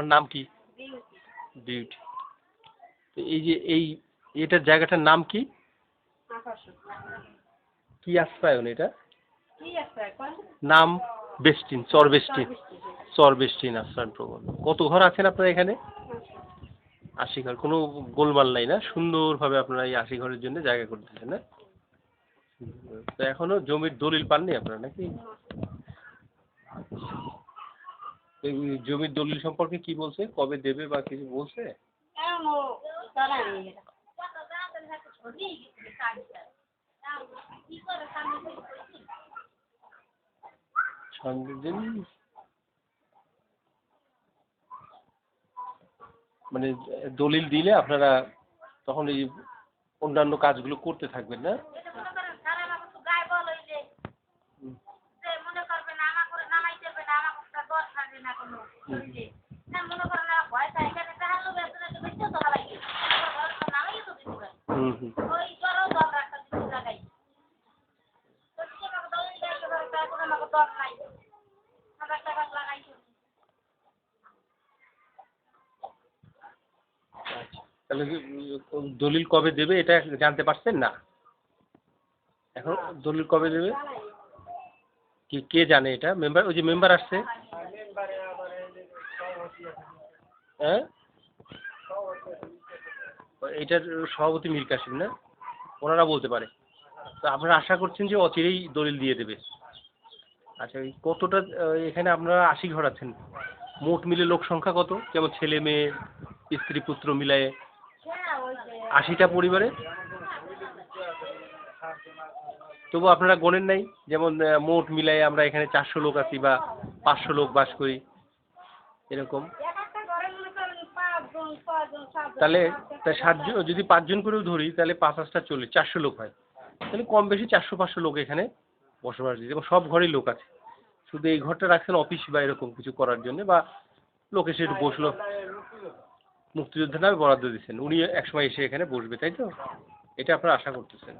আপনার নাম কি? বিউটি তো এই যে এই এটার জায়গাটার নাম কি? কি আশ্রয়ন এটা? নাম বেস্টিন চর বেস্টিন চর বেস্টিন আশ্রয়ন প্রকল্প কত ঘর আছেন আপনারা এখানে? আশি ঘর। কোনো গোলমাল নাই না? সুন্দরভাবে আপনারা এই আশি ঘরের জন্য জায়গা করে দিয়েছেন না? তো এখনও জমির দলিল পাননি আপনারা নাকি? জমির দলিল সম্পর্কে কি বলছে? কবে দেবে বা কিছু বলছে? সঙ্গে মানে দলিল দিলে আপনারা তখন এই অন্যান্য কাজগুলো করতে থাকবেন না? হুম হুম তাহলে দলিল কবে দেবে এটা জানতে পারছেন না? এখন দলিল কবে দেবে? কি, কে জানে এটা? মেম্বার, ওই যে মেম্বার আসছে। হ্যাঁ? এটার সভাপতি মীর কাসিম না? ওনারা বলতে পারে। তো আপনারা আশা করছেন যে অচিরেই দলিল দিয়ে দেবে। আচ্ছা এই কতটা এখানে আপনারা আশি ঘর আছেন মোট মিলে লোক সংখ্যা কত? যেমন ছেলে, মেয়ে, স্ত্রী, পুত্র মিলায়ে আশিটা পরিবারে? তবু আপনারা গণেন নাই? যেমন মোট মিলাই আমরা এখানে চারশো লোক আছি বা পাঁচশো লোক বাস করি। এরকম। তাহলে তা সাতজন যদি পাঁচজন করেও ধরি তাহলে পাঁচ পাঁচটা চল্লিশ চারশো লোক হয়। তাহলে কম বেশি চারশো পাঁচশো লোক এখানে বসবাস দিচ্ছে এবং সব ঘরেই লোক আছে। শুধু এই ঘরটা রাখছেন অফিস বা এরকম কিছু করার জন্য বা লোক এসে একটু বসল। মুক্তিযোদ্ধা নামে বরাদ্দ দিচ্ছেন। উনি একসময় এসে এখানে বসবে তাই তো? এটা আপনারা আশা করতেছেন।